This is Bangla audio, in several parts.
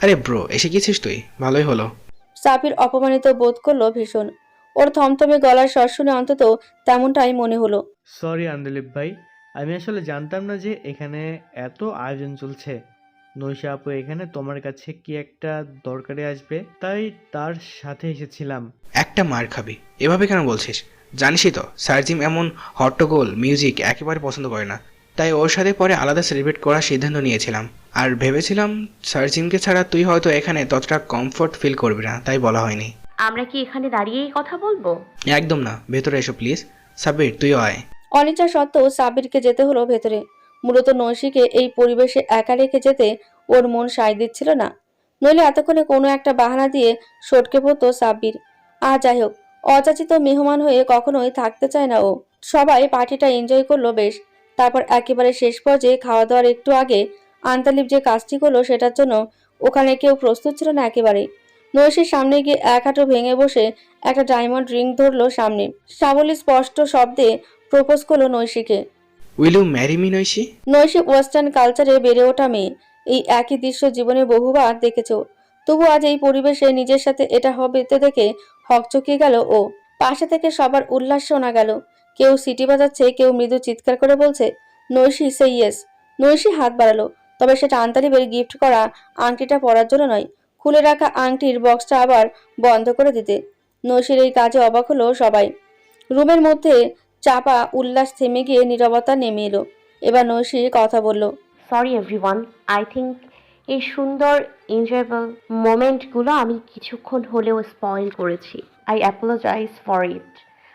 আরে ব্রো এসে গেছিস তুই? ভালোই হলো। সাবির অপমানিত বোধ করল ভীষণ। ওর থমথমে গলার স্বর শুনে অন্তত তেমনটাই মনে হলো। সরি আন্দোলিপ ভাই আমি আসলে জানতাম না যে এখানে এত আয়োজন চলছে। নৈশা আপু এখানে তোমার কাছে কি একটা দরকারে আসবে? তাই তার সাথে এসেছিলাম। একটা মার খাবি। এভাবে কেন বলছিস? জানিসই তো সার্জিম এমন হট্টগোল মিউজিক একেবারে পছন্দ করে না। তাই ওর সাথে পরে আলাদা সেলিব্রেট করার সিদ্ধান্ত নিয়েছিলাম। আর ভেবেছিলাম সার্জিমকে ছাড়া তুই হয়তো এখানে ততটা কমফোর্ট ফিল করবি না তাই বলা হয়নি। আমরা কি এখানে দাঁড়িয়েই কথা বলব? একদম না ভেতরে এসো প্লিজ সাবির তুই আয়। অনিচ্ছা সত্ত্বেও সাবিরকে যেতে হলো ভেতরে। মূলত নৈশিকে এই পরিবেশে একা রেখে যেতে ওর মন সায় দিচ্ছিল না। নইলে এতক্ষণে কোনো একটা বাহানা দিয়ে সটকে পড়তো সাব্বির। আর যাই হোক অযাচিত মেহমান হয়ে কখনোই থাকতে চায় না ও। সবাই পার্টিটা এনজয় করল বেশ। তারপর একেবারে শেষ পর্যায়ে খাওয়া দাওয়ার একটু আগে আন্তালিপ যে কাজটি করল সেটার জন্য ওখানে কেউ প্রস্তুত ছিল না একেবারে নৈশির সামনে গিয়ে এক হাঁটু ভেঙে বসে একটা ডায়মন্ড রিং ধরলো সামনে। সাবলী স্পষ্ট শব্দে প্রপোজ করল নৈশিকে। Will you marry me Naishi? Naishi western কালচারে বেড়ে ওঠা মেয়ে। এই একই দৃশ্য জীবনে বহুবার দেখেছ। তবু আজ এই পরিবেশে নিজের সাথে এটা হবে দেখে হকচকিয়ে গেল ও। পাশে থেকে সবার উল্লাস শোনা গেল। কেউ সিটি বাজাচ্ছে কেউ মৃদু চিৎকার করে বলছে নৈশি সে ইয়েস নৈশি হাত বাড়ালো। তবে সেটা আন্তালিবের গিফট করা আংটিটা পরার জন্য নয়। খুলে রাখা আংটির বক্সটা আবার বন্ধ করে দিতে। নৈশির এই কাজে অবাক হলো সবাই। রুমের মধ্যে চাপা উল্লাস থেমে গিয়ে নীরবতা নেমে এলো। এবার নৈশি কথা বলল সরি এভরিওয়ান আই থিঙ্ক এই সুন্দর এনজয়েবল মোমেন্টগুলো আমি কিছুক্ষণ হলেও স্পয়েল করেছি। I apologise for it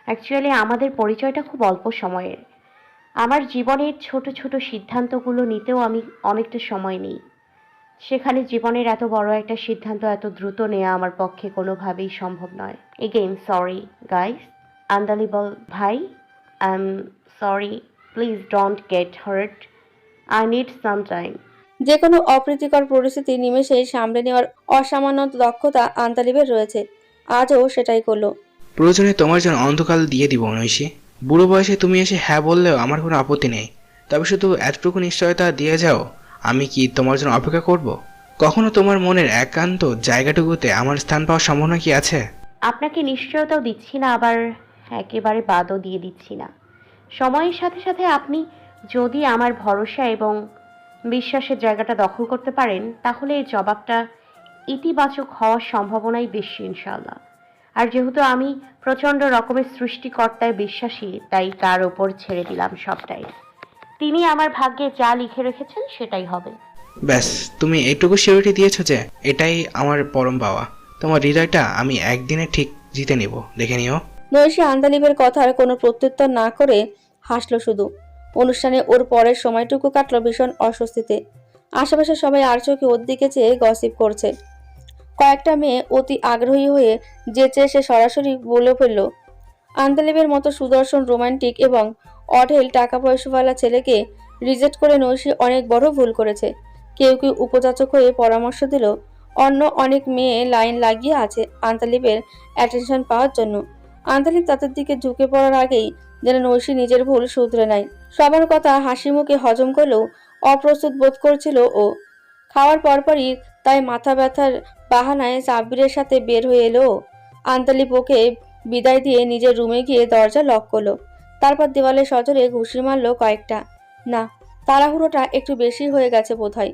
actually আমাদের পরিচয়টা খুব অল্প সময়ের। আমার জীবনের ছোট ছোট সিদ্ধান্তগুলো নিতেও আমি অনেকটা সময় নিই। সেখানে জীবনের এত বড় একটা সিদ্ধান্ত এত দ্রুত নেওয়া আমার পক্ষে কোনোভাবেই সম্ভব নয়। এগেইন সরি গাইস আন্দালিবল ভাই। I am sorry please don't get hurt I need some time যে কোনো অপ্রীতিকর পরিস্থিতি নিমেষে সামলে নেওয়ার অসামান্য দক্ষতা আন্তালিবের রয়েছে। আজও সেটাই করল। প্রয়োজনে তোমার জন্য অন্ধকাল দিয়ে দিব নৈশি। বুড়ো বয়সে তুমি এসে হ্যাঁ বললেও আমার কোনো আপত্তি নেই। তবে শুধু এতটুকু নিশ্চয়তা দিয়ে যাও, আমি কি তোমার জন্য অপেক্ষা করব? কখনো তোমার মনের একান্ত জায়গাটুকুতে আমার স্থান পাওয়ার সম্ভাবনা কি আছে? আপনাকে নিশ্চয়তাও দিচ্ছি না, আবার একেবারে বাদও দিয়ে দিচ্ছি না। সময়ের সাথে সাথে আপনি যদি আমার ভরসা এবং বিশ্বাসের জায়গাটা দখল করতে পারেন, তাহলে এই জবাবটা ইতিবাচক হওয়ার সম্ভাবনাই বেশি ইনশাল্লাহ আর যেহেতু আমি প্রচণ্ড রকমের সৃষ্টিকর্তায় বিশ্বাসী তাই তার ওপর ছেড়ে দিলাম সবটাই। তিনি আমার ভাগ্যে যা লিখে রেখেছেন সেটাই হবে। ব্যাস তুমি এইটুকু সিউরিটি দিয়েছ যে এটাই আমার পরম পাওয়া। তোমার হৃদয়টা আমি একদিনে ঠিক জিতে নেব। দেখে নিও। নৈশি আন্দালিবের কথার কোনো প্রত্যুত্তর না করে হাসলো শুধু। অনুষ্ঠানে ওর পরের সময়টুকু কাটলো ভীষণ অস্বস্তিতে। আশেপাশে সবাই আর চোখে ওর দিকে চেয়ে গসিপ করছে। কয়েকটা মেয়ে অতি আগ্রহী হয়ে যেচে সে সরাসরি বলে ফেলল আন্দালিবের মতো সুদর্শন, রোমান্টিক এবং অঢেল টাকা পয়সাওয়ালা ছেলেকে রিজেক্ট করে নৈশী অনেক বড় ভুল করেছে। কেউ কেউ উপযাচক হয়ে পরামর্শ দিল, অন্য অনেক মেয়ে লাইন লাগিয়ে আছে আন্তালিবের অ্যাটেনশন পাওয়ার জন্য। আন্তালিব তাদের দিকে ঝুঁকে পড়ার আগেই যেন নৈশী নিজের ভুল শুধরে নেয়। সবার কথা হাসি মুখে হজম করলেও অপ্রস্তুত বোধ করছিল ও খাওয়ার পরপরই তাই মাথা ব্যথার বাহানায় সাব্বিরের সাথে বের হয়ে এলো। ও। আন্তালিব ওকে বিদায় দিয়ে নিজের রুমে গিয়ে দরজা লক করল। তারপর দেওয়ালে সজরে ঘুষি মারলো কয়েকটা। না তাড়াহুড়োটা একটু বেশি হয়ে গেছে বোধহয়।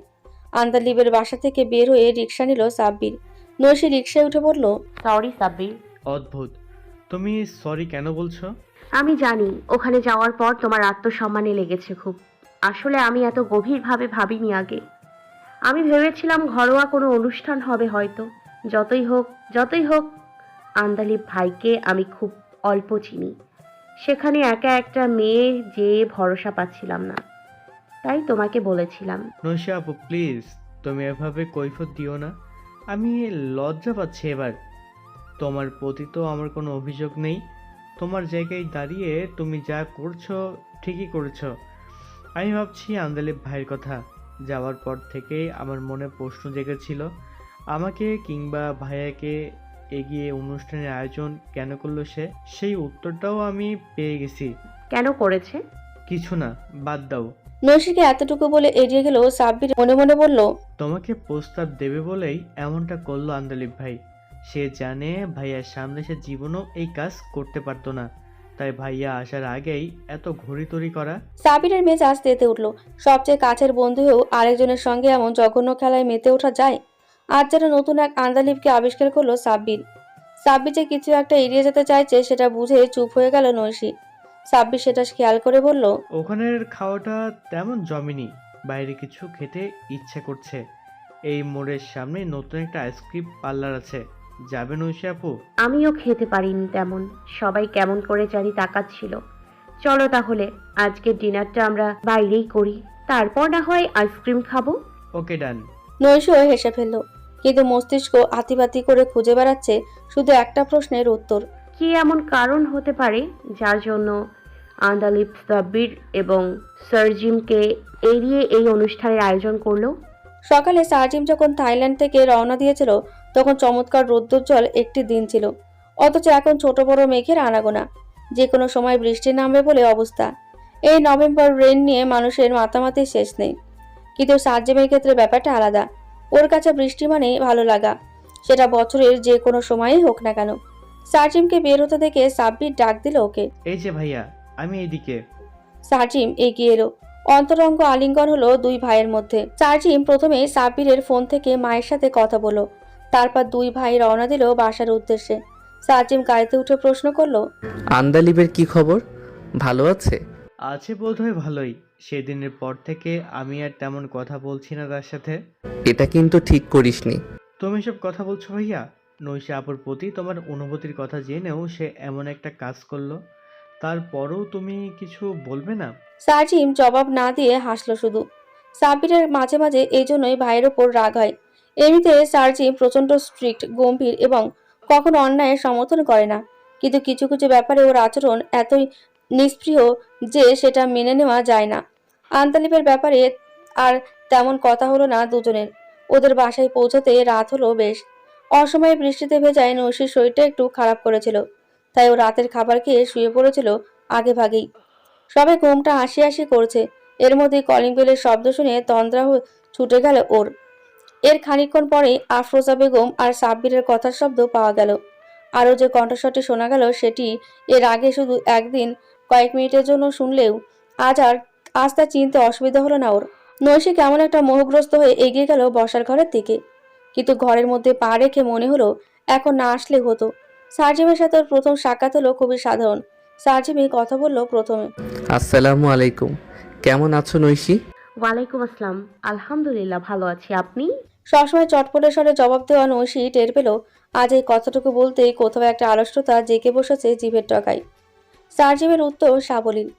আন্তালিবের বাসা থেকে বের হয়ে রিক্সা নিল সাব্বির। নৈশি রিক্সায় উঠে পড়ল সরি সাব্বির। অদ্ভুত। তুমি সরি কেন বলছো? আমি জানি ওখানে যাওয়ার পর তোমার আত্মসম্মানে লেগেছে খুব। আসলে আমি এত গভীরভাবে ভাবিনি আগে। আমি ভেবেছিলাম ঘরোয়া কোনো অনুষ্ঠান হবে হয়তো। যতই হোক যতই হোক আন্দালিব ভাইকে আমি খুব অল্প চিনি। সেখানে একা একটা মেয়ে যে ভরসা পাচ্ছিলাম না। তাই তোমাকে বলেছিলাম। আপু, প্লিজ, তুমি এভাবে কৈফত দিও না। আমি লজ্জা পাচ্ছি এবার। তোমার প্রতি তো আমার কোনো অভিযোগ নেই। তোমার জায়গায় দাঁড়িয়ে তুমি যা করছ, ঠিকই করেছ। আমি ভাবছি আন্দালিব ভাইয়ের কথা। যাওয়ার পর থেকেই আমার মনে প্রশ্ন জেগেছিল আমাকে কিংবা ভাইয়াকে এগিয়ে অনুষ্ঠানের আয়োজন কেন করল সে? সেই উত্তরটাও আমি পেয়ে গেছি। কেন করেছে? কিছু না বাদ দাও। নৈশিকে এতটুকু বলে এড়িয়ে গেল সাব্বির মনে মনে বলল তোমাকে প্রস্তাব দেবে বলেই এমনটা করল আন্দালিব ভাই। সে জানে ভাইয়ার সামনে সে জীবনও এই কাজ করতে পারতো না। তাই ভাইয়া আসার আগেই এত ঘড়িতড়ি করা। সাবিরের মেজাজ তেতে উঠল। সবচেয়ে কাছের বন্ধু হয়েও আরেকজনের সঙ্গে এমন জঘন্য খেলায় মেতে ওঠা যায়? আজ যেন নতুন এক আন্দালিবকে আবিষ্কার করল সাব্বির। সাব্বির যে কিছু একটা এড়িয়ে যেতে চাইছে সেটা বুঝে চুপ হয়ে গেল নৈশি। সাব্বির সেটা খেয়াল করে বলল ওখানের খাওয়াটা তেমন জমেনি। বাইরে কিছু খেতে ইচ্ছে করছে। এই মোড়ের সামনে নতুন একটা আইসক্রিম পার্লার আছে। যাবেন ঐশী আপু আমিও খেতে পারিনি তেমন। সবাই কেমন করে জানি তাকাচ্ছিল। চলো তাহলে আজকের ডিনারটা আমরা বাইরেই করি। তারপর না হয় আইসক্রিম খাব? ওকে ডান। নৈশও হেসে ফেলল। কিন্তু মস্তিষ্ক আতিবাতি করে খুঁজে বেড়াচ্ছে শুধু একটা প্রশ্নের উত্তর। কি এমন কারণ হতে পারে যার জন্য আন্দালিপ সাব্বির এবং সার্জিমকে এড়িয়ে এই অনুষ্ঠানের আয়োজন করল? সকালে সার্জিম যখন থাইল্যান্ড থেকে রওনা দিয়েছিল তখন চমৎকার রৌদ্রোজ্জ্বল একটি দিন ছিল। অথচ এখন ছোট বড় মেঘের আনাগোনা। যে কোনো সময় বৃষ্টি নামবে বলে অবস্থা। এই নভেম্বর রেন নিয়ে মানুষের মাতামাতি শেষ নেই। কিন্তু সার্জিমের ক্ষেত্রে ব্যাপারটা আলাদা। ওর কাছে বৃষ্টি মানেই ভালো লাগা। সেটা বছরের যে কোনো সময়ই হোক না কেন। সার্জিমকে বের হতে দেখে সাব্বির ডাক দিল ওকে। এই যে ভাইয়া আমি এইদিকে। সার্জিম এগিয়ে এলো। অন্তরঙ্গ আলিঙ্গন হলো দুই ভাইয়ের মধ্যে। সার্জিম প্রথমে সাব্বিরের ফোন থেকে মায়ের সাথে কথা বলো তারপর দুই ভাই রওনা দিল বাসার উদ্দেশ্যে। সার্জিম গাড়িতে উঠে প্রশ্ন করল আন্দালিবের কি খবর? ভালো আছে? আছে বোধহয় ভালোই। সেদিনের পর থেকে আমি আর তেমন কথা বলছি না তার সাথে। এটা কিন্তু ঠিক করিসনি। তুমি সব কথা বলছো ভাইয়া? নৈশা আপুর প্রতি তোমার অনুভূতির কথা জেনেও সে এমন একটা কাজ করল। তারপরেও তুমি কিছু বলবে না? সার্জিম জবাব না দিয়ে হাসলো শুধু। সাবিরের মাঝে মাঝে এই জন্যই ভাইয়ের ওপর রাগ হয়। এমনিতে সার্জিম প্রচণ্ড স্ট্রিক্ট গম্ভীর এবং কখনো অন্যায়ের সমর্থন করে না। কিন্তু কিছু কিছু ব্যাপারে ওর আচরণ এতই নিষ্প্রিয় যে সেটা মেনে নেওয়া যায় না। আন্তালিপের ব্যাপারে আর তেমন কথা হলো না দুজনের। ওদের বাসায় পৌঁছাতে রাত হলো বেশ। অসময়ে বৃষ্টিতে ভেজায় নৈশির শরীরটা একটু খারাপ করেছিল। তাই ও রাতের খাবার খেয়ে শুয়ে পড়েছিল আগে ভাগেই সবাই ঘুমটা হাসি হাসি করছে। এর মধ্যে কলিং বেলের শব্দ শুনে তন্দ্রা ছুটে গেল ওর। এর খানিকক্ষণ পরে আফরোজা বেগম আর সাব্বিরের কথার শব্দ পাওয়া গেল। আরও যে কণ্ঠস্বরটি শোনা গেল সেটি এর আগে শুধু একদিন কয়েক মিনিটের জন্য শুনলেও আজ আর আজ তা চিনতে অসুবিধা হলো না ওর। নৈশি কেমন একটা মোহগ্রস্ত হয়ে এগিয়ে গেল বসার ঘরের দিকে। কিন্তু ঘরের মধ্যে পা রেখে মনে হলো এখন না আসলে হতো। সার্জিমের সাথে ওর প্রথম সাক্ষাৎ হলো খুবই সাধারণ। সার্জিমই কথা বলল প্রথমে। আসসালামু আলাইকুম। কেমন আছো নৈশি? ওয়ালাইকুম আসসালাম। আলহামদুলিল্লাহ ভালো আছি। আপনি? সবসময় চটপটে স্বরে জবাব দেওয়া নৈশি টের পেল আজ এই কথাটুকু বলতেই কোথাও একটা আলস্যতা জেগে বসেছে জিভের টকায়। সার্জিমের উত্তর সাবলীল।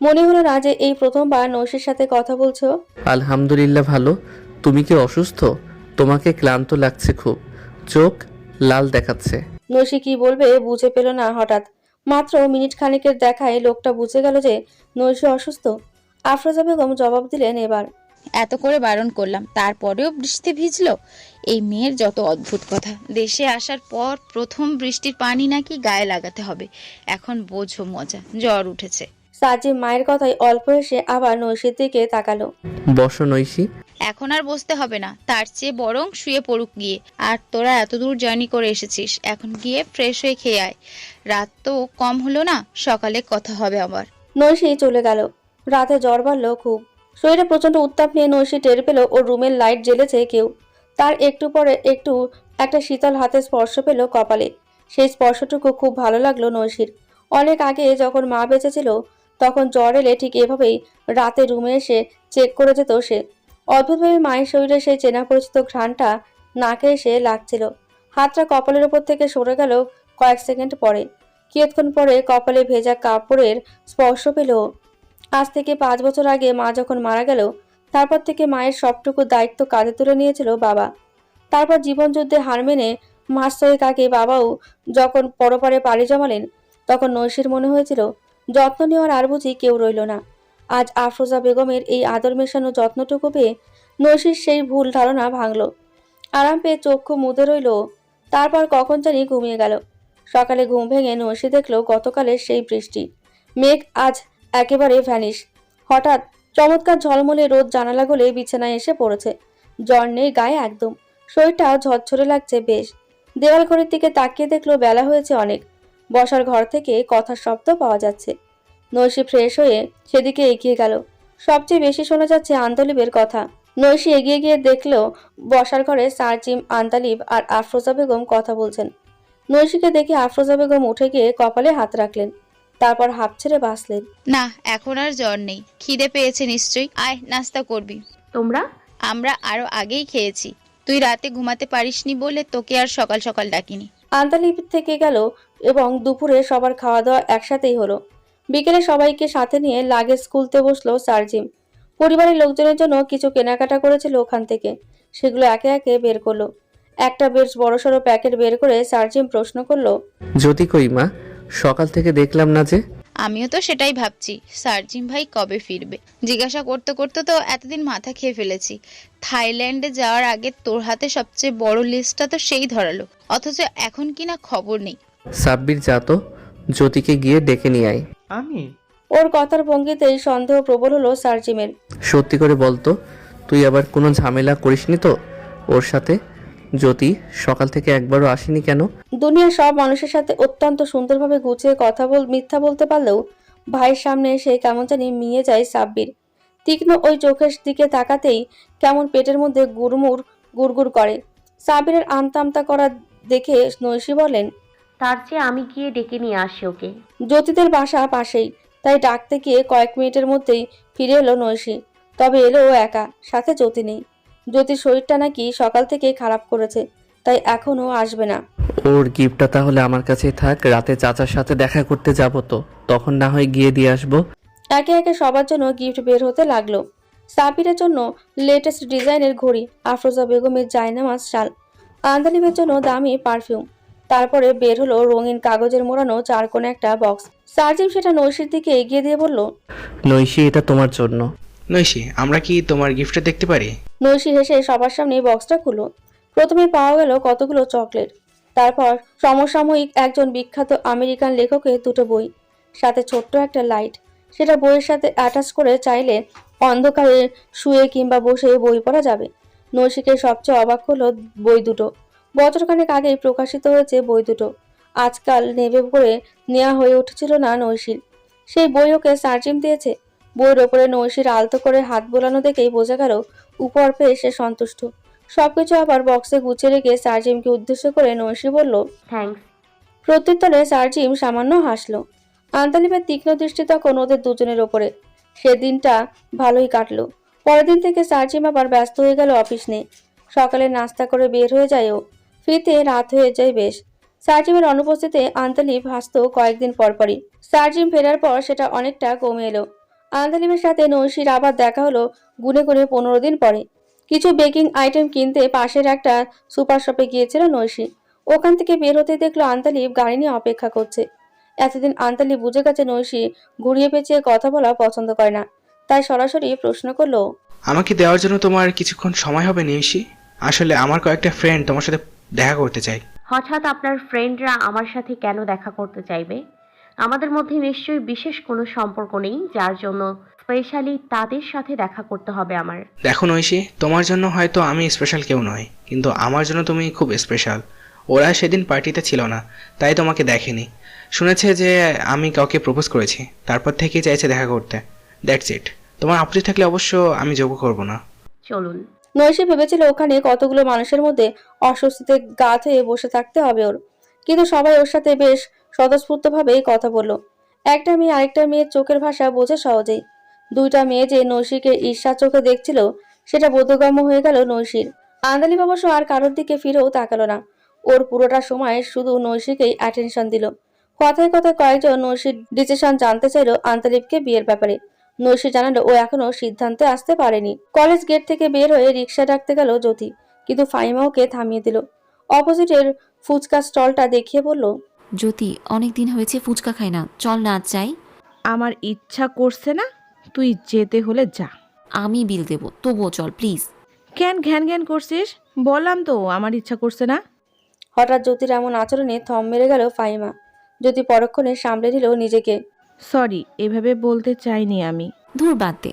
মনে হলো না যে এই প্রথমবার নৈশির সাথে কথা বলছো? আলহামদুলিল্লাহ ভালো। তুমি কি অসুস্থ? তোমাকে ক্লান্ত লাগছে খুব। চোখ লাল দেখাচ্ছে। নৈশি কি বলবে বুঝে পেল না হঠাৎ। মাত্র মিনিট খানিকের দেখায় লোকটা বুঝে গেল যে নৈশি অসুস্থ। আফরোজা বেগম জবাব দিলেন এবার। এত করে বারণ করলাম তারপরেও বৃষ্টি ভিজলো? এই মেয়ের যত অদ্ভুত কথা। দেশে আসার পর প্রথম বৃষ্টির পানি নাকি গায়ে লাগাতে হবে। এখন বোঝো মজা জ্বর উঠেছে। সার্জিম মায়ের কথায় অল্প এসে আবার নৈশির দিকে তাকালো। বসো নৈশি। এখন আর বসতে হবে না তার চেয়ে বরং শুয়ে পড়ুক গিয়ে। আর তোরা এত দূর জার্নি করে এসেছিস এখন গিয়ে ফ্রেশ হয়ে খেয়ে আয়। রাত তো কম হলো না সকালে কথা হবে আবার। নৈশি চলে গেল। রাতে জ্বর বাড়লো খুব। শরীরে প্রচণ্ড উত্তাপ নিয়ে নৈশি টের পেল ওর রুমের লাইট জ্বেলেছে কেউ। তার একটু পরে একটু একটা শীতল হাতে স্পর্শ পেল কপালে। সেই স্পর্শটুকু খুব ভালো লাগল নৈশির। অনেক আগে যখন মা বেঁচে ছিল তখন জ্বর এলে ঠিক এভাবেই রাতে রুমে এসে চেক করে যেত সে। অদ্ভুতভাবে মায়ের শরীরে সেই চেনা পরিচিত ঘ্রাণটা নাকে এসে লাগছিল। হাতটা কপালের উপর থেকে সরে গেল কয়েক সেকেন্ড পরে। কিয়ৎক্ষণ পরে কপালে ভেজা কাপড়ের স্পর্শ পেল ও। আজ থেকে পাঁচ বছর আগে মা যখন মারা গেল, তারপর থেকে মায়ের সবটুকু দায়িত্ব কাঁধে তুলে নিয়েছিল বাবা। তারপর জীবনযুদ্ধে হার মেনে মাস ছয়েক আগে বাবাও যখন পরপারে পাড়ি জমালেন, তখন নৈশির মনে হয়েছিল, যত্ন নেওয়ার আর বুঝি কেউ রইল না। আজ আফরোজা বেগমের এই আদর মেশানো যত্নটুকু পেয়ে নৈশির সেই ভুল ধারণা ভাঙল। আরাম পেয়ে চক্ষু মুদে রইল, তারপর কখন জানি ঘুমিয়ে গেল। সকালে ঘুম ভেঙে নৈশি দেখল গতকালের সেই বৃষ্টি। মেঘ আজ একেবারে ভ্যানিশ হঠাৎ চমৎকার ঝলমলে রোদ জানালা গলে বিছানায় এসে পড়েছে। জ্বর নেই গায়ে একদম। শরীরটা ঝরঝরে লাগছে বেশ। দেওয়াল ঘড়ির দিকে তাকিয়ে দেখল বেলা হয়েছে অনেক। বসার ঘর থেকে কথার শব্দ পাওয়া যাচ্ছে। নৈশি ফ্রেশ হয়ে সেদিকে এগিয়ে গেল। সবচেয়ে বেশি শোনা যাচ্ছে আন্তলিবের কথা। নৈশি এগিয়ে গিয়ে দেখল বসার ঘরে সারজিম আন্তালিব আর আফরোজা বেগম কথা বলছেন। নৈশিকে দেখে আফরোজা বেগম উঠে গিয়ে কপালে হাত রাখলেন। তারপর হাঁপ ছেড়ে বাঁচলেন। না এখন আর জ্বর নেই। খিদে পেয়েছে নিশ্চয়ই। আয় নাস্তা করবি। তোমরা? আমরা আরও আগেই খেয়েছি। তুই রাতে ঘুমাতে পারিসনি বলে তোকে আর সকাল সকাল ডাকিনি। আন্তালিপ থেকে গেল এবং দুপুরে সবার খাওয়া দাওয়া একসাথেই হলো। বিকেলে সবাইকে সাথে নিয়ে লাগেজ খুলতে বসল সার্জিম। পরিবারের লোকজনের জন্য কিছু কেনাকাটা করেছিল ওখান থেকে। সেগুলো একে একে বের করল। একটা বেশ বড়সড় প্যাকেট বের করে সার্জিম প্রশ্ন করল জ্যোতি কই মা সকাল থেকে দেখলাম না যে। আমিও তো সেটাই ভাবছি সার্জিম ভাই কবে ফিরবে? জিজ্ঞাসা করতে করতে তো এতদিন মাথা খেয়ে ফেলেছি। থাইল্যান্ডে যাওয়ার আগে তোর হাতে সবচেয়ে বড় লিস্টটা তো সেই ধরালো। অথচ এখন কিনা খবর নেই। সাব্বির যা তো জ্যোতিকে গিয়ে ডেকে নিয়ে আয়। আমি? ওর কথার ভঙ্গিতেই সন্দেহ প্রবল হলো সার্জিমের। সত্যি করে বলতো তুই আবার কোনো ঝামেলা করিসনি তো? ওর সাথে? জ্যোতি সকাল থেকে একবারও আসেনি কেন? দুনিয়ার সব মানুষের সাথে অত্যন্ত সুন্দরভাবে গুছিয়ে কথা বল মিথ্যা বলতে পারলেও ভাইয়ের সামনে এসে কেমন জানি মিয়ে যায় সাব্বির। তীক্ষ্ণ ওই চোখের দিকে তাকাতেই কেমন পেটের মধ্যে গুড়মুড় গুড়গুড় করে। সাব্বিরের আমতা আমতা করা দেখে নৈশী বলেন তার চেয়ে আমি গিয়ে ডেকে নিয়ে আসি ওকে। জ্যোতিদের বাসা পাশেই তাই ডাকতে গিয়ে কয়েক মিনিটের মধ্যেই ফিরে এলো নৈশী। তবে এলো ও একা সাথে জ্যোতি নেই। জ্যোতির শরীরটা নাকি সকাল থেকে খারাপ করেছে তাই এখনও আসবে না। ওর গিফটটা তাহলে আমার কাছেই থাক রাতে চাচার সাথে দেখা করতে যাব তো তখন না হয় গিয়ে দিয়ে আসব। একে একে সবার জন্য গিফট বের হতে লাগল। সাবিরের জন্য লেটেস্ট ডিজাইনের ঘড়ি আফরোজা বেগমের জায়নামাজ শাল আন্দালিবের জন্য দামি পারফিউম তারপরে বের হলো রঙিন কাগজের মোড়ানো চার চারকোণে একটা বক্স। সার্জিম সেটা নৈশির দিকে এগিয়ে দিয়ে বলল নৈশি এটা তোমার জন্য। নৈশি, আমরা কি তোমার গিফটটা দেখতে পারি? নৈশি হেসে সবার সামনে বক্সটা খুলল প্রথমে পাওয়া গেল কতগুলো চকলেট। তারপর সমসাময়িক একজন বিখ্যাত আমেরিকান লেখকের দুটো বই, সাথে ছোট্ট একটা লাইট সেটা বইয়ের সাথে অ্যাটাচ করে চাইলে অন্ধকারে শুয়ে কিংবা বসে বই পড়া যাবে। নৈশিকের সবচেয়ে অবাক হলো বই দুটো। বছরখানেক আগেই প্রকাশিত হয়েছে বই দুটো। আজকাল নেবে করে নেওয়া হয়ে উঠেছিল না নৈশির। সেই বই ওকে সার্জিম দিয়েছে। বইয়ের ওপরে নৈশির আলতো করে হাত বোলানো দেখেই বোঝা গেল উপর পেয়ে সে সন্তুষ্ট। সবকিছু আবার বক্সে গুছিয়ে রেখে সার্জিমকে উদ্দেশ্য করে নৈশি বলল প্রত্যুত্তরে সার্জিম সামান্য হাসলো। আন্তালিপের তীক্ষ্ণ দৃষ্টি তখন ওদের দুজনের ওপরে। সেদিনটা ভালোই কাটলো। পরের দিন থেকে সার্জিম আবার ব্যস্ত হয়ে গেল অফিস নিয়ে। সকালে নাস্তা করে বের হয়ে যায় ও। ফিরতে রাত হয়ে যায় বেশ। সার্জিমের অনুপস্থিতিতে আন্তালিপ হাসতো কয়েকদিন পরপরই। সার্জিম ফেরার পর সেটা অনেকটা কমে এলো। আন্তালিপের সাথে নৈশির আবার দেখা হলো গুনে গুনে পনেরো দিন পরে। কিছু বেকিং আইটেম কিনতে পাশের একটা সুপার শপে গিয়েছিল নৈশি। ওখান থেকে বের হতে দেখল আন্তালিপ গাড়ি নিয়ে অপেক্ষা করছে। এতদিন আন্তালিপ বুঝে গেছে নৈশি ঘুরিয়ে পেঁচিয়ে কথা বলা পছন্দ করে না। তাই সরাসরি প্রশ্ন করল আমাকে দেওয়ার জন্য তোমার কিছুক্ষণ সময় হবে নিমিষি আসলে আমার কয়েকটা ফ্রেন্ড তোমার সাথে দেখা করতে চাই। হঠাৎ আপনার ফ্রেন্ডরা আমার সাথে কেন দেখা করতে চাইবে? আমাদের মধ্যে নিশ্চয়ই বিশেষ কোনো সম্পর্ক নেই যার জন্য স্পেশালি তাদের সাথে দেখা করতে হবে আমার। দেখো নৈশি তোমার জন্য হয়তো আমি স্পেশাল কেউ নয় কিন্তু আমার জন্য তুমি খুব স্পেশাল ওরা সেদিন পার্টিতে ছিল না তাই তোমাকে দেখেনি। শুনেছে যে আমি কাউকে প্রপোজ করেছি তারপর থেকেই চাইছে দেখা করতে। দ্যাটস ইট তোমার আপত্তি থাকলে অবশ্য আমি যোগ করব না। চলুন। নৈশি ভেবেছিল ওখানে কতগুলো মানুষের মধ্যে অস্বস্তিতে গা হয়ে বসে থাকতে হবে ওর। কিন্তু সবাই ওর সাথে বেশ স্বতঃস্ফূর্তভাবেই কথা বলল। একটা মেয়ে আরেকটা মেয়ের চোখের ভাষা বোঝে সহজেই। দুইটা মেয়ে যে নৈশিকে ঈর্ষা চোখে দেখছিল, সেটা বোধগম্য হয়ে গেল নৈশির। আন্দালিব অবশ্য আর কারোর দিকে ফিরেও তাকালো না। ওর পুরোটা সময় শুধু নৈশিকেই অ্যাটেনশন দিল। কথায় কথায় কয়েকজন নৈশির ডিসিশন জানতে চাইল আন্তালিবকে বিয়ের ব্যাপারে। নৈশি জানালো, ও এখনও সিদ্ধান্তে আসতে পারেনি। কলেজ গেট থেকে বের হয়ে রিক্সা ডাকতে গেল জ্যোতি। কিন্তু ফাইমা ওকে থামিয়ে দিল। অপোজিটের ফুচকা স্টলটা দেখিয়ে বলল জ্যোতি অনেক দিন হয়েছে ফুচকা খাই না। চল না আজ যাই। আমার ইচ্ছা করছে না তুই যেতে হলে যা। আমি বিল দেব তবুও চল প্লিজ কেন ঘ্যান ঘ্যান করছিস? বললাম তো আমার ইচ্ছা করছে না। হঠাৎ জ্যোতির এমন আচরণে থম মেরে গেল ফাইমা জ্যোতি পরক্ষণে সামলে নিল নিজেকে। সরি এভাবে বলতে চাইনি আমি। ধুর বাদ দে।